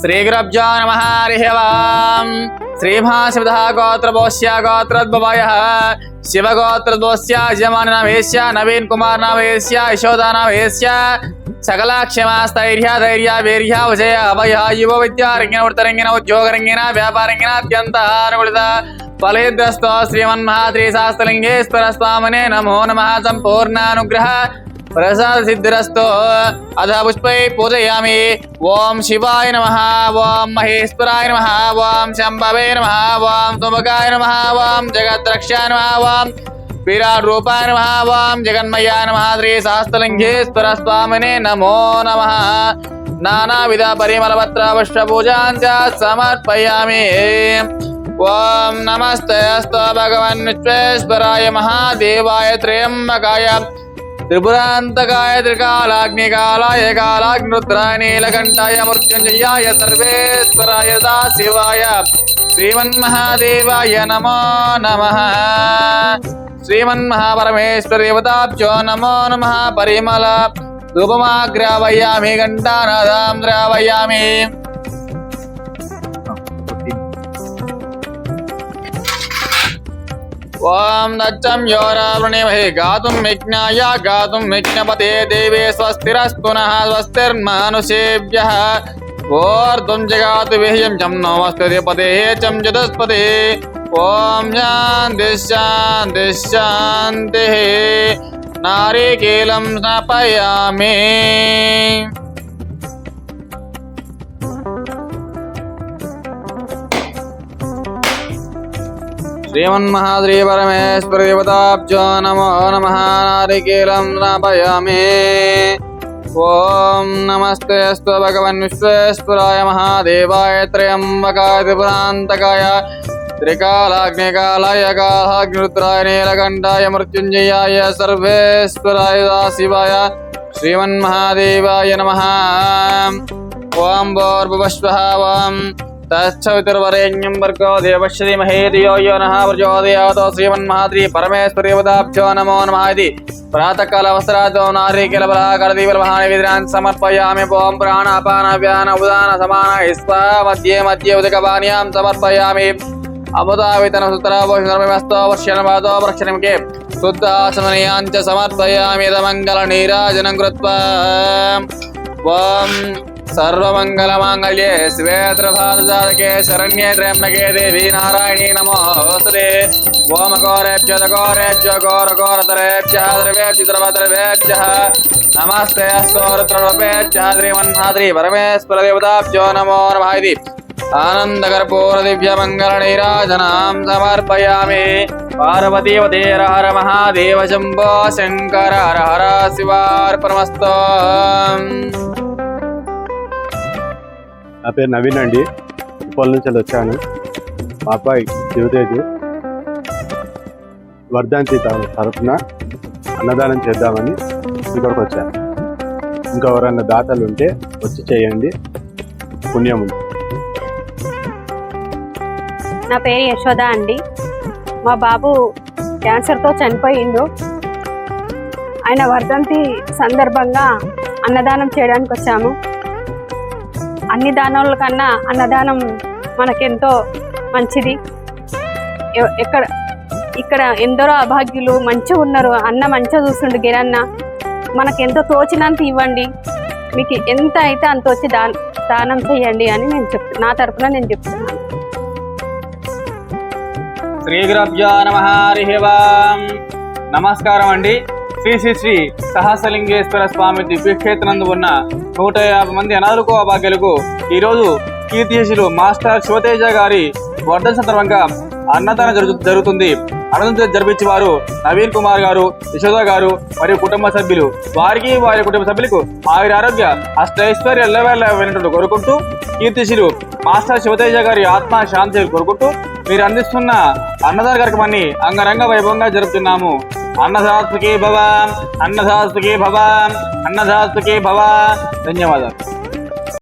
श्रीगुरभ्यो नमः नवीन कुमार नामेश्य यशोदा नामेश्य सकला धैर्य वीर्य अभय, युव विद्यारङ्गिन वृत्तरङ्गिन, उद्योगरङ्गिन, व्यापारङ्गिन अत्यन्तः अनुगुणित फलेद्रस्तो श्रीमन्महात्रिशास्त्रलिङ्गेश्वरस्वामिने नमो। नमः ప్రసాద సిద్ధిరస్తో అధ పుష్పై పూజయామి. ఓం శివాయ నమ ఓం మహేశ్వరాయ నమ ఓం శంభవే నమ ఓం సుముఖాయ నమ ఓం జగద్రక్షాయ నమ ఓం విరాట్ రూపాయ నమ ఓం జగన్మయాయ నమ శ్రీ శాస్త్రలింగేశ్వర స్వామినే నమో నమ. నానావిధ పరిమళపత్ర పుష్ప పూజాంచ సమర్పయామి. ఓం నమస్తే అస్తో భగవన్ విశ్వేశ్వరాయ మహాదేవాయ త్రయంబకాయ. త్రిపురాంతకాయ త్రికాలాగ్నికాలాయ కాలాగ్నుద్రాయ నీలకంఠాయ మృత్యుంజయాయ సర్వేశ్వరాయ శివాయ శ్రీమన్మహాదేవాయ నమో నమ శ్రీమన్మహాపరమేశ్వరదేవతాభ్యో నమో నమ పరిమళ ధూపమాగ్రావయామి ఘంటానాదాం ద్రావయామి ओम ॐ दच्चं योरावृणिमहे गातुम विज्ञाय गातुम विज्ञपते देवे स्वस्तिरस्तु नः स्वस्तिर्मानुषेभ्यः ओर्धुं जगातु विह्यं जं नो वस्तुधिपतेः चं चतुष्पते ॐ शान्तिश्शान्तिश्शान्तिः नारिकेलं स्नापयामि श्रीमन्महाद्रीपरमेश्वरदेवताभ्यो नमो नमः नारिकेलं नापयामि। ॐ नमस्ते अस्तु भगवन् विश्वेश्वराय महादेवाय त्र्यम्बकाय त्रिपुरान्तकाय त्रिकालाग्निकालाय कालाग्निरुद्राय नीलकण्ठाय मृत्युञ्जयाय सर्वेश्वराय शिवाय श्रीमन्महादेवाय नमः। ॐ भोर्भुवस्वः, ॐ నమ ఓం భోర్భువస్వ ఓం తచ్చవితుర్వరేణ్యం వర్గో దేవశ్రీమహే ధియో యో నః ప్రచోదయాతో శ్రీమన్మహాద్రి పరమేశ్వరీవదాభ్యో నమో నమః ఇది ప్రాతకాల అవసరాతో నారీకిల బలాకరదీవల మహానివేదనాన్ని సమర్పయామి ఓం ప్రాణాపాన వ్యాన ఉదాన సమాన ఇస్వా మధ్యే మధ్యే ఉదకపానీయాం సమర్పయామి सर्वमङ्गल मङ्गल्ये श्वेत्रसादजातके शरण्ये त्र्यम्बके देवी नारायणी नमोऽस्ते ओमकोरेभ्य दकोरेभ्यो घोरघोरतरेभ्यः द्रवेभ्य द्रवतरवेभ्यः नमस्ते अस्तोरत्रेभ्यः श्रीमन्नाद्री परमेश्वरदेवताभ्यो नमो नमः इति आनन्दकर्पूरदिव्यमङ्गलनीराजनां समर्पयामि। पार्वतीवतेरहरमहादेवशम्भो शङ्कर हर हर शिवार्पणमस्तु నా పేరు నవీన్ అండి. ఉప్పల్ నుంచి వచ్చాను. మా అబ్బాయి శివతేజు వర్ధంతి తరఫున అన్నదానం చేద్దామని ఇక్కడికి వచ్చాను ఇంకా ఎవరన్నా దాతలు ఉంటే వచ్చి చేయండి. పుణ్యం ఉంది. నా పేరు యశోద అండి. మా బాబు క్యాన్సర్తో చనిపోయిండు. ఆయన వర్ధంతి సందర్భంగా అన్నదానం చేయడానికి వచ్చాము. అన్ని దానాల కన్నా అన్నదానం మనకెంతో మంచిది. ఎ- ఎక్కడ ఇక్కడ ఎందరో అభాగ్యులు మంచిగా ఉన్నారు. అన్న మంచిగా చూస్తుండు గిరన్న. ఎంతో తోచినంత ఇవ్వండి. మీకు ఎంత అయితే అంత వచ్చి దా దానం చేయండి అని నేను చెప్తు నా తరపున నేను చెప్తున్నాను. శ్రీ గురభ్యో నమ హరి నమస్కారం అండి. శ్రీ శ్రీ శ్రీ సహస్రలింగేశ్వర స్వామి దివ్యక్షేత్రందు ఉన్న నూట యాభై మంది అనాథులకు అభాగ్యులకు ఈరోజు కీర్తిశిలు మాస్టర్ శివతేజ గారి వర్ధన సందర్భంగా అన్నదానం జరుగు జరుగుతుంది. అన్నదానం జరిపించే వారు నవీన్ కుమార్ గారు యశోద గారు మరియు కుటుంబ సభ్యులు. వారికి వారి కుటుంబ సభ్యులకు ఆయుర ఆరోగ్య అష్టైశ్వర్య ఎల్లవేళ కోరుకుంటూ కీర్తిశిలు మాస్టర్ శివతేజ గారి ఆత్మ శాంతి కోరుకుంటూ మీరు అందిస్తున్న అన్నదాన కార్యక్రమాన్ని అంగరంగ వైభవంగా జరుపుతున్నాము. ಅನ್ನಶಾಸ್ತ್ರಕ್ಕೆ ಭವ ಅನ್ನಶಾಸ್ತ್ರಕ್ಕೆ ಭವ ಅನ್ನಶಾಸ್ತ್ರಕ್ಕೆ ಭವ ಧನ್ಯವಾದ